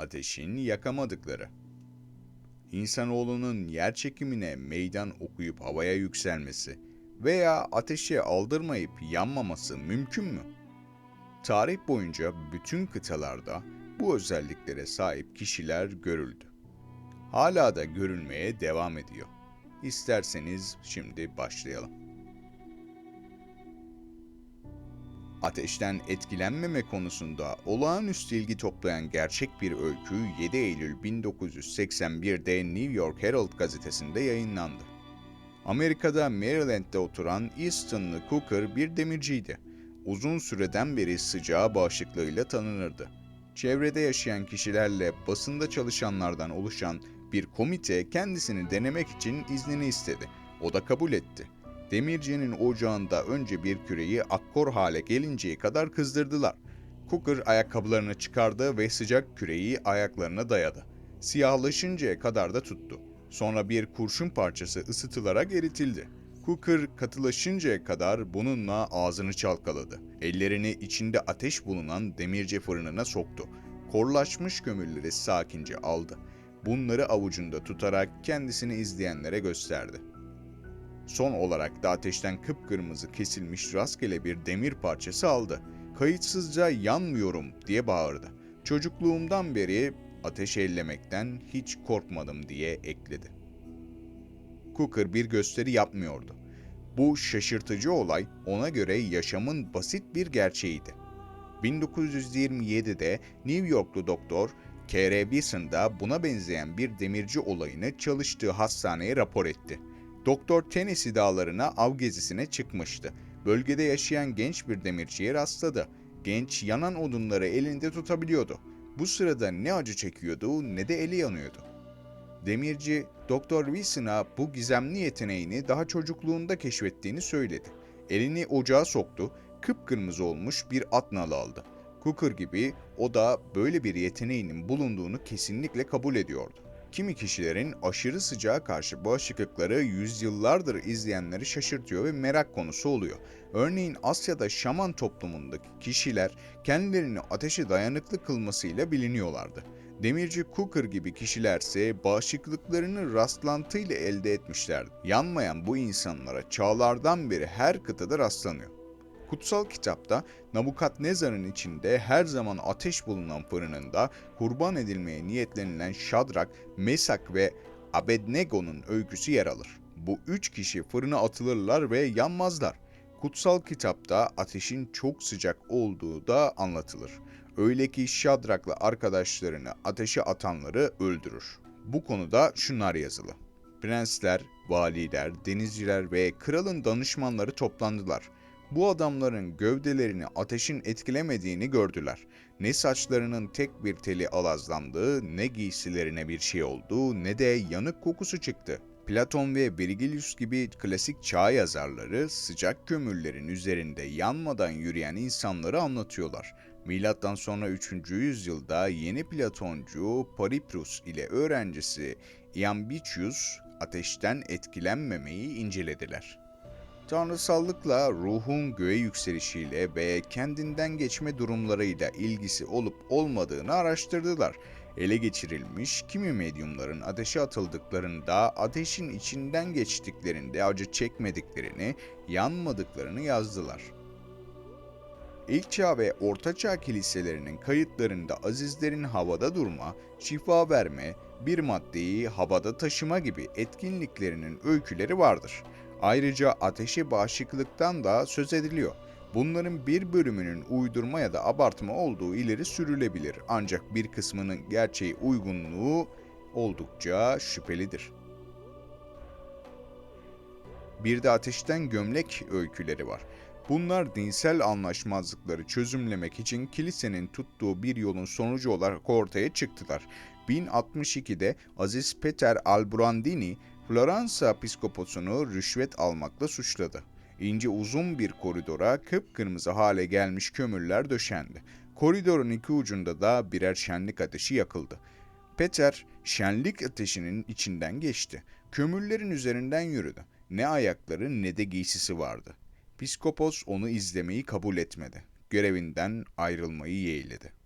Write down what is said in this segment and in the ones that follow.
ateşin yakamadıkları. İnsanoğlunun yer çekimine meydan okuyup havaya yükselmesi veya ateşe aldırmayıp yanmaması mümkün mü? Tarih boyunca bütün kıtalarda bu özelliklere sahip kişiler görüldü. Hala da görülmeye devam ediyor. İsterseniz şimdi başlayalım. Ateşten etkilenmeme konusunda olağanüstü ilgi toplayan gerçek bir öykü 7 Eylül 1981'de New York Herald gazetesinde yayınlandı. Amerika'da Maryland'de oturan Easton'lı Cooker bir demirciydi. Uzun süreden beri sıcağı bağışıklığıyla tanınırdı. Çevrede yaşayan kişilerle basında çalışanlardan oluşan bir komite kendisini denemek için iznini istedi. O da kabul etti. Demircinin ocağında önce bir küreyi akkor hale gelinceye kadar kızdırdılar. Cooker ayakkabılarını çıkardı ve sıcak küreyi ayaklarına dayadı. Siyahlaşıncaya kadar da tuttu. Sonra bir kurşun parçası ısıtılarak eritildi. Cooker katılaşıncaya kadar bununla ağzını çalkaladı. Ellerini içinde ateş bulunan demirci fırınına soktu. Korlaşmış kömürleri sakince aldı. Bunları avucunda tutarak kendisini izleyenlere gösterdi. Son olarak da ateşten kıpkırmızı kesilmiş rastgele bir demir parçası aldı. Kayıtsızca yanmıyorum diye bağırdı. Çocukluğumdan beri ateş ellemekten hiç korkmadım diye ekledi. Cooker bir gösteri yapmıyordu. Bu şaşırtıcı olay ona göre yaşamın basit bir gerçeğiydi. 1927'de New Yorklu doktor K.R. Wilson da buna benzeyen bir demirci olayını çalıştığı hastaneye rapor etti. Doktor Tennessee dağlarına av gezisine çıkmıştı. Bölgede yaşayan genç bir demirciye rastladı. Genç yanan odunları elinde tutabiliyordu. Bu sırada ne acı çekiyordu ne de eli yanıyordu. Demirci, Doktor Wilson'a bu gizemli yeteneğini daha çocukluğunda keşfettiğini söyledi. Elini ocağa soktu, kıpkırmızı olmuş bir at nalı aldı. Cooker gibi o da böyle bir yeteneğinin bulunduğunu kesinlikle kabul ediyordu. Kimi kişilerin aşırı sıcağa karşı bağışıklıkları yüzyıllardır izleyenleri şaşırtıyor ve merak konusu oluyor. Örneğin Asya'da şaman toplumundaki kişiler kendilerini ateşe dayanıklı kılmasıyla biliniyorlardı. Demirci Cooker gibi kişilerse bağışıklıklarını rastlantıyla elde etmişlerdi. Yanmayan bu insanlara çağlardan beri her kıtada rastlanıyor. Kutsal kitapta Nabukadnezar'ın içinde her zaman ateş bulunan fırınında kurban edilmeye niyetlenilen Şadrak, Mesak ve Abednego'nun öyküsü yer alır. Bu üç kişi fırına atılırlar ve yanmazlar. Kutsal kitapta ateşin çok sıcak olduğu da anlatılır. Öyle ki Şadrak'la arkadaşlarını ateşe atanları öldürür. Bu konuda şunlar yazılı. Prensler, valiler, denizciler ve kralın danışmanları toplandılar. Bu adamların gövdelerini ateşin etkilemediğini gördüler. Ne saçlarının tek bir teli alazlandı, ne giysilerine bir şey oldu, ne de yanık kokusu çıktı. Platon ve Virgilius gibi klasik çağ yazarları sıcak kömürlerin üzerinde yanmadan yürüyen insanları anlatıyorlar. Milattan sonra 3. yüzyılda yeni Platoncu Pariprus ile öğrencisi Iambicius ateşten etkilenmemeyi incelediler. Tanrısallıkla ruhun göğe yükselişiyle ve kendinden geçme durumlarıyla ilgisi olup olmadığını araştırdılar. Ele geçirilmiş kimi medyumların ateşe atıldıklarında ateşin içinden geçtiklerinde acı çekmediklerini, yanmadıklarını yazdılar. İlk çağ ve orta çağ kiliselerinin kayıtlarında azizlerin havada durma, şifa verme, bir maddeyi havada taşıma gibi etkinliklerinin öyküleri vardır. Ayrıca ateşe bağışıklıktan da söz ediliyor. Bunların bir bölümünün uydurma ya da abartma olduğu ileri sürülebilir ancak bir kısmının gerçeği uygunluğu oldukça şüphelidir. Bir de ateşten gömlek öyküleri var. Bunlar dinsel anlaşmazlıkları çözümlemek için kilisenin tuttuğu bir yolun sonucu olarak ortaya çıktılar. 1062'de Aziz Peter Albrandini Floransa piskoposunu rüşvet almakla suçladı. İnce uzun bir koridora kıpkırmızı hale gelmiş kömürler döşendi. Koridorun iki ucunda da birer şenlik ateşi yakıldı. Peter şenlik ateşinin içinden geçti. Kömürlerin üzerinden yürüdü. Ne ayakları ne de giysisi vardı. Piskopos onu izlemeyi kabul etmedi. Görevinden ayrılmayı yeğledi.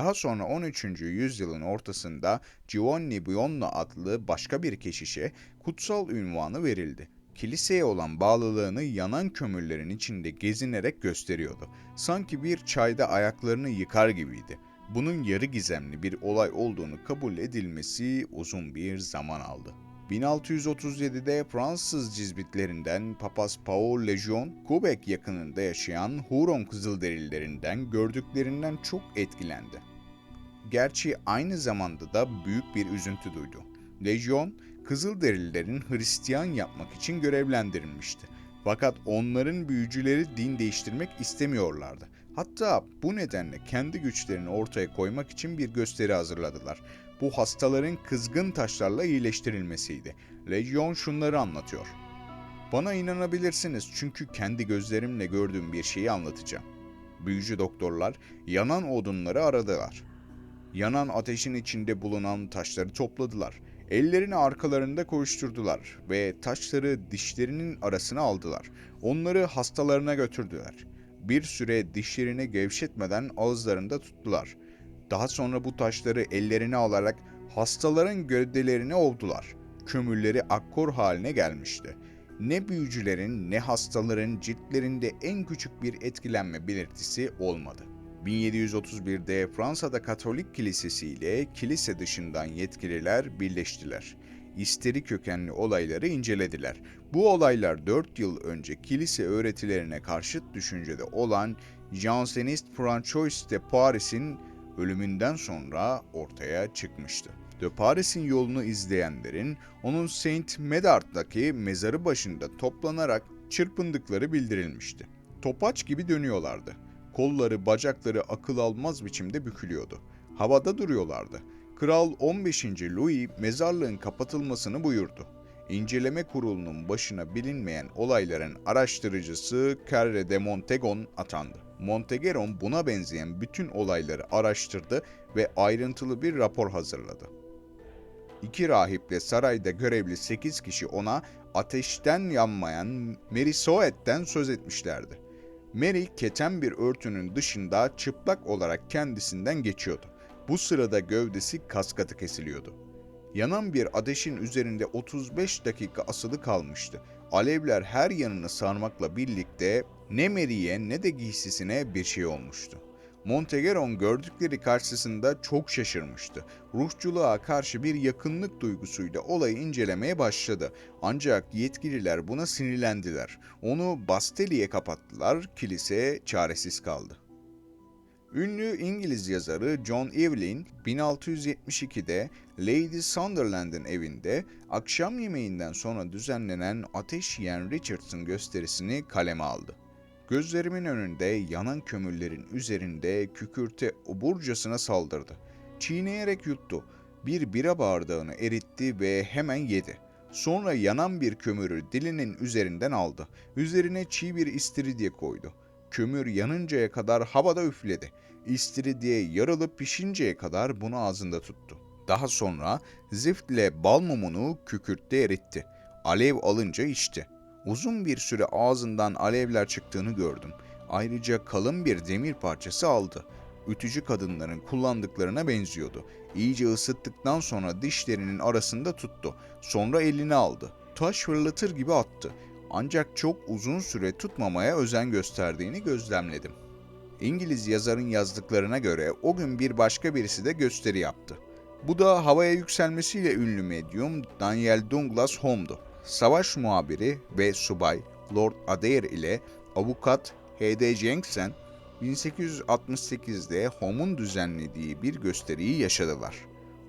Daha sonra 13. yüzyılın ortasında Giovanni Buono adlı başka bir keşişe kutsal ünvanı verildi. Kiliseye olan bağlılığını yanan kömürlerin içinde gezinerek gösteriyordu. Sanki bir çayda ayaklarını yıkar gibiydi. Bunun yarı gizemli bir olay olduğunu kabul edilmesi uzun bir zaman aldı. 1637'de Fransız cizbitlerinden Papaz Paul Lejeune, Quebec yakınında yaşayan Huron Kızılderililerinden gördüklerinden çok etkilendi. Gerçi aynı zamanda da büyük bir üzüntü duydu. Lejeune, Kızılderililerin Hristiyan yapmak için görevlendirilmişti. Fakat onların büyücüleri din değiştirmek istemiyorlardı. Hatta bu nedenle kendi güçlerini ortaya koymak için bir gösteri hazırladılar. Bu hastaların kızgın taşlarla iyileştirilmesiydi. Legion şunları anlatıyor. Bana inanabilirsiniz çünkü kendi gözlerimle gördüğüm bir şeyi anlatacağım. Büyücü doktorlar yanan odunları aradılar. Yanan ateşin içinde bulunan taşları topladılar. Ellerini arkalarında koşturdular ve taşları dişlerinin arasına aldılar. Onları hastalarına götürdüler. Bir süre dişlerini gevşetmeden ağızlarında tuttular. Daha sonra bu taşları ellerine alarak hastaların gövdelerini ovdular. Kömürleri akkor haline gelmişti. Ne büyücülerin ne hastaların ciltlerinde en küçük bir etkilenme belirtisi olmadı. 1731'de Fransa'da Katolik Kilisesi ile kilise dışından yetkililer birleştiler. İsteri kökenli olayları incelediler. Bu olaylar 4 yıl önce kilise öğretilerine karşıt düşüncede olan Jansenist François de Paris'in ölümünden sonra ortaya çıkmıştı. De Paris'in yolunu izleyenlerin onun Saint Medard'daki mezarı başında toplanarak çırpındıkları bildirilmişti. Topaç gibi dönüyorlardı. Kolları, bacakları akıl almaz biçimde bükülüyordu. Havada duruyorlardı. Kral 15. Louis mezarlığın kapatılmasını buyurdu. İnceleme kurulunun başına bilinmeyen olayların araştırıcısı Carre de Montegon atandı. Montegeron buna benzeyen bütün olayları araştırdı ve ayrıntılı bir rapor hazırladı. İki rahiple sarayda görevli 8 kişi ona ateşten yanmayan Merisoet'ten söz etmişlerdi. Mary keten bir örtünün dışında çıplak olarak kendisinden geçiyordu. Bu sırada gövdesi kaskatı kesiliyordu. Yanan bir ateşin üzerinde 35 dakika asılı kalmıştı. Alevler her yanını sarmakla birlikte ne Mary'e ne de giysisine bir şey olmuştu. Montegeron gördükleri karşısında çok şaşırmıştı. Ruhçuluğa karşı bir yakınlık duygusuyla olayı incelemeye başladı. Ancak yetkililer buna sinirlendiler. Onu Basteli'ye kapattılar, kilise çaresiz kaldı. Ünlü İngiliz yazarı John Evelyn 1672'de Lady Sunderland'ın evinde akşam yemeğinden sonra düzenlenen Ateş Yiyen Richardson gösterisini kaleme aldı. Gözlerimin önünde yanan kömürlerin üzerinde kükürte oburcasına saldırdı. Çiğneyerek yuttu. Bir bira bardağını eritti ve hemen yedi. Sonra yanan bir kömürü dilinin üzerinden aldı. Üzerine çiğ bir istiridye koydu. Kömür yanıncaya kadar havada üfledi. İstiridye yarılıp pişinceye kadar bunu ağzında tuttu. Daha sonra ziftle bal mumunu kükürtte eritti. Alev alınca içti. Uzun bir süre ağzından alevler çıktığını gördüm. Ayrıca kalın bir demir parçası aldı. Ütücü kadınların kullandıklarına benziyordu. İyice ısıttıktan sonra dişlerinin arasında tuttu. Sonra elini aldı. Taş fırlatır gibi attı. Ancak çok uzun süre tutmamaya özen gösterdiğini gözlemledim. İngiliz yazarın yazdıklarına göre o gün bir başka birisi de gösteri yaptı. Bu da havaya yükselmesiyle ünlü medyum Daniel Douglas Home'du. Savaş muhabiri ve subay Lord Adair ile avukat H.D. Jensen 1868'de Home'un düzenlediği bir gösteriyi yaşadılar.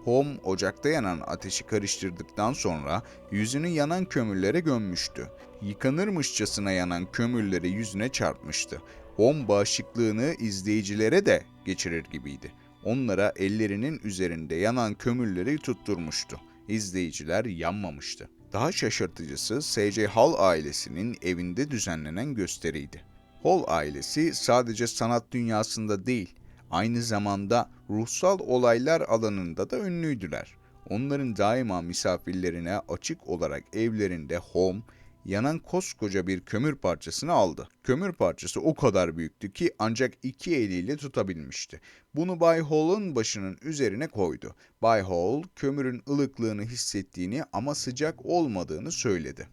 Home ocakta yanan ateşi karıştırdıktan sonra yüzünü yanan kömürlere gömmüştü. Yıkanırmışçasına yanan kömürleri yüzüne çarpmıştı. Home bağışıklığını izleyicilere de geçirir gibiydi. Onlara ellerinin üzerinde yanan kömürleri tutturmuştu. İzleyiciler yanmamıştı. Daha şaşırtıcısı S.J. Hall ailesinin evinde düzenlenen gösteriydi. Hall ailesi sadece sanat dünyasında değil, aynı zamanda ruhsal olaylar alanında da ünlüydüler. Onların daima misafirlerine açık olarak evlerinde home, yanan koskoca bir kömür parçasını aldı. Kömür parçası o kadar büyüktü ki ancak iki eliyle tutabilmişti. Bunu Bay Hall'ın başının üzerine koydu. Bay Hall kömürün ılıklığını hissettiğini ama sıcak olmadığını söyledi.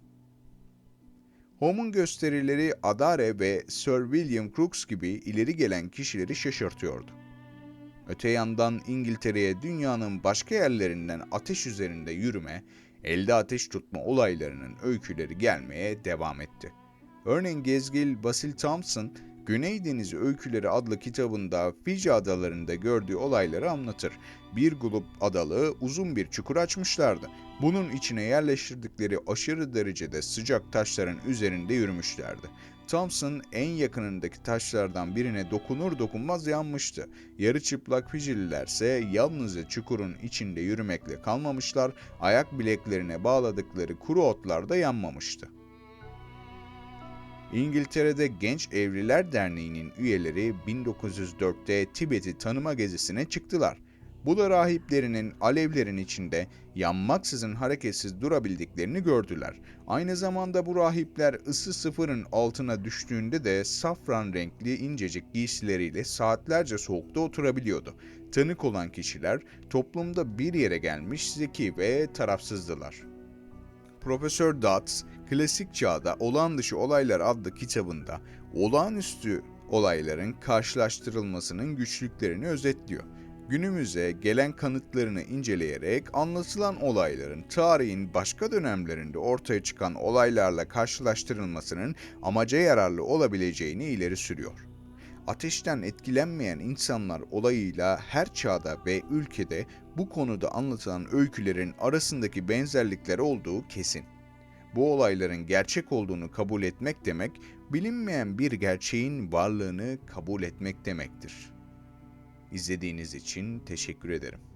Holmes'un gösterileri Adare ve Sir William Crookes gibi ileri gelen kişileri şaşırtıyordu. Öte yandan İngiltere'ye dünyanın başka yerlerinden ateş üzerinde yürüme, elde ateş tutma olaylarının öyküleri gelmeye devam etti. Örneğin gezgil Basil Thompson, Güney Denizi Öyküleri adlı kitabında Fiji adalarında gördüğü olayları anlatır. Bir grup adalı uzun bir çukur açmışlardı. Bunun içine yerleştirdikleri aşırı derecede sıcak taşların üzerinde yürümüşlerdi. Thompson en yakınındaki taşlardan birine dokunur dokunmaz yanmıştı. Yarı çıplak Fijililerse yalnızca çukurun içinde yürümekle kalmamışlar, ayak bileklerine bağladıkları kuru otlar da yanmamıştı. İngiltere'de Genç Evliler Derneği'nin üyeleri 1904'te Tibet'i tanıma gezisine çıktılar. Bu da rahiplerinin alevlerin içinde yanmaksızın hareketsiz durabildiklerini gördüler. Aynı zamanda bu rahipler ısı sıfırın altına düştüğünde de safran renkli incecik giysileriyle saatlerce soğukta oturabiliyordu. Tanık olan kişiler toplumda bir yere gelmiş zeki ve tarafsızdılar. Profesör Dutz, Klasik Çağda Olağan Dışı Olaylar adlı kitabında olağanüstü olayların karşılaştırılmasının güçlüklerini özetliyor. Günümüze gelen kanıtlarını inceleyerek anlatılan olayların tarihin başka dönemlerinde ortaya çıkan olaylarla karşılaştırılmasının amaca yararlı olabileceğini ileri sürüyor. Ateşten etkilenmeyen insanlar olayıyla her çağda ve ülkede bu konuda anlatılan öykülerin arasındaki benzerlikler olduğu kesin. Bu olayların gerçek olduğunu kabul etmek demek, bilinmeyen bir gerçeğin varlığını kabul etmek demektir. İzlediğiniz için teşekkür ederim.